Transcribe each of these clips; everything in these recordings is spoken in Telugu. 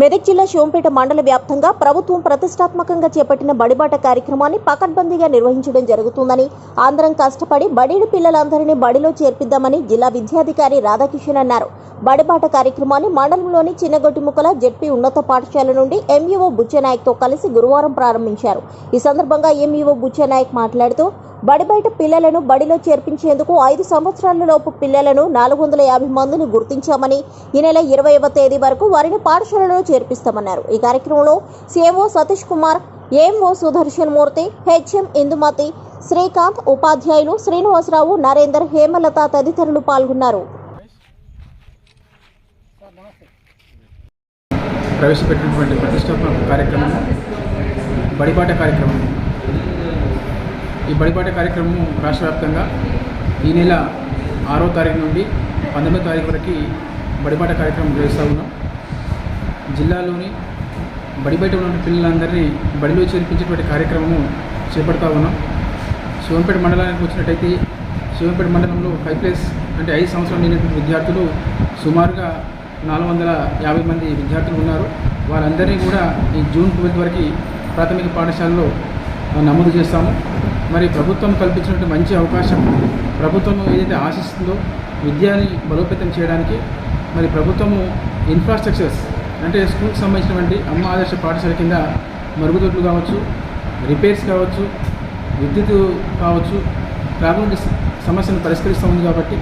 మెదక్ జిల్లా శివంపేట మండల వ్యాప్తంగా ప్రభుత్వం ప్రతిష్టాత్మకంగా చేపట్టిన బడిబాట కార్యక్రమాన్ని పకడ్బందీగా నిర్వహించడం జరుగుతుందని అందరం కష్టపడి బడిడి పిల్లలందరినీ బడిలో చేర్పిద్దామని జిల్లా విద్యాధికారి రాధాకిషన్ అన్నారు. బడిబాట కార్యక్రమాన్ని మండలంలోని చిన్నగొట్టిముక్కల జెడ్పీ ఉన్నత పాఠశాల నుండి ఎంఈఓ బుచ్చనాయక్తో కలిసి గురువారం ప్రారంభించారు. ఈ సందర్భంగా ఎంఈఓ బుచ్చనాయక్ మాట్లాడుతూ బడిబయట పిల్లలను బడిలో చేర్పించేందుకు ఐదు సంవత్సరాల లోపు పిల్లలను నాలుగు వందల యాభై మందిని గుర్తించామని ఈ నెల ఇరవైవ తేదీ వరకు వారిని పాఠశాలలో చేర్పిస్తామన్నారు. ఈ కార్యక్రమంలో CMO Satish Kumar AMO Sudarshan Murthy HM Indumathi Srikanth ఉపాధ్యాయులు శ్రీనివాసరావు నరేందర్ హేమలత తదితరులు పాల్గొన్నారు. ప్రవేశపెట్టినటువంటి ప్రతిష్టాత్మక కార్యక్రమం బడిబాట కార్యక్రమం ఈ బడిపాట కార్యక్రమం రాష్ట్ర వ్యాప్తంగా ఈ నెల ఆరో తారీఖు నుండి పంతొమ్మిదో తారీఖు వరకు బడిపాట కార్యక్రమం నిర్వహిస్తూ ఉన్నాం. జిల్లాలోని బడి బయట ఉన్న పిల్లలందరినీ బడిలో చేర్పించేటువంటి కార్యక్రమము చేపడతా ఉన్నాం. శివంపేట మండలానికి వచ్చినట్టయితే శివంపేట మండలంలో ఫైవ్ ప్లస్ అంటే ఐదు సంవత్సరాలు నిండినటువంటి విద్యార్థులు సుమారుగా నాలుగు వందల యాభై మంది విద్యార్థులు ఉన్నారు. వారందరినీ కూడా ఈ జూన్ ట్వెల్త్ వరకు ప్రాథమిక పాఠశాలలో నమోదు చేస్తాము. మరి ప్రభుత్వం కల్పించినటువంటి మంచి అవకాశం ప్రభుత్వం ఏదైతే ఆశిస్తుందో విద్యని బలోపేతం చేయడానికి మరి ప్రభుత్వము ఇన్ఫ్రాస్ట్రక్చర్స్ అంటే స్కూల్కి సంబంధించినటువంటి అమ్మ ఆదర్శ పాఠశాల కింద మరుగుదొడ్లు కావచ్చు రిపేర్స్ కావచ్చు విద్యుత్ కావచ్చు త్రాగునీటి సమస్యను పరిష్కరిస్తూ ఉంది కాబట్టి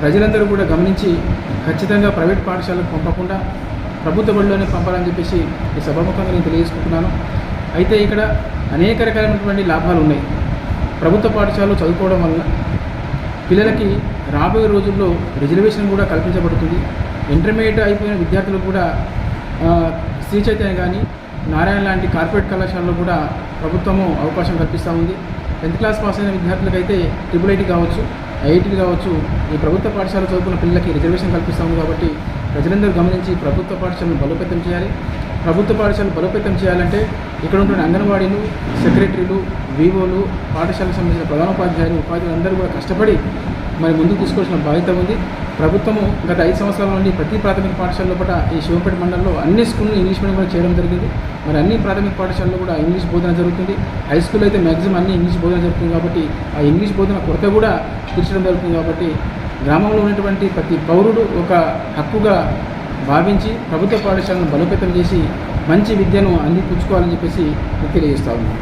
ప్రజలందరూ కూడా గమనించి ఖచ్చితంగా ప్రైవేట్ పాఠశాలకు పంపకుండా ప్రభుత్వ బడిలోనే పంపాలని చెప్పేసి ఈ సభాముఖంగా నేను తెలియజేసుకుంటున్నాను. అయితే ఇక్కడ అనేక రకాలైనటువంటి లాభాలు ఉన్నాయి ప్రభుత్వ పాఠశాలలో చదువుకోవడం వల్ల పిల్లలకి రాబోయే రోజుల్లో రిజర్వేషన్ కూడా కల్పించబడుతుంది. ఇంటర్మీడియట్ అయిపోయిన విద్యార్థులు కూడా శ్రీ చైతన్య కానీ నారాయణ లాంటి కార్పొరేట్ కళాశాలలో కూడా ప్రభుత్వము అవకాశం కల్పిస్తూ ఉంది. టెన్త్ క్లాస్ పాస్ అయిన విద్యార్థులకైతే ట్రిపుల్ ఐటీ కావచ్చు ఐఐటీ కావచ్చు ఈ ప్రభుత్వ పాఠశాల చదువుకున్న పిల్లలకి రిజర్వేషన్ కల్పిస్తూ కాబట్టి ప్రజలందరూ గమనించి ప్రభుత్వ పాఠశాలను బలోపేతం చేయాలి. ప్రభుత్వ పాఠశాలను బలోపేతం చేయాలంటే ఇక్కడ ఉంటున్న అంగన్వాడీలు సెక్రటరీలు వివోలు పాఠశాలకు సంబంధించిన ప్రధానోపాధ్యాయులు ఉపాధ్యాయులు అందరూ కూడా కష్టపడి మరి ముందుకు తీసుకోవాల్సిన బాధ్యత ఉంది. ప్రభుత్వము గత ఐదు సంవత్సరాల నుండి ప్రతి ప్రాథమిక పాఠశాలలో కూడా ఈ శివపేట మండలంలో అన్ని స్కూళ్ళు ఇంగ్లీష్ మీడియం కూడా చేయడం జరిగింది. మరి అన్ని ప్రాథమిక పాఠశాలలో కూడా ఇంగ్లీష్ బోధన జరుగుతుంది. హై స్కూల్ అయితే మ్యాక్సిమం అన్ని ఇంగ్లీష్ బోధన జరుగుతుంది కాబట్టి ఆ ఇంగ్లీష్ బోధన కొరత కూడా తీర్చడం జరుగుతుంది కాబట్టి గ్రామంలో ఉన్నటువంటి ప్రతి పౌరుడు ఒక హక్కుగా భావించి ప్రభుత్వ పాఠశాలను బలోపేతం చేసి మంచి విద్యను అందిపుచ్చుకోవాలని చెప్పేసి తెలియజేస్తా ఉన్నాను.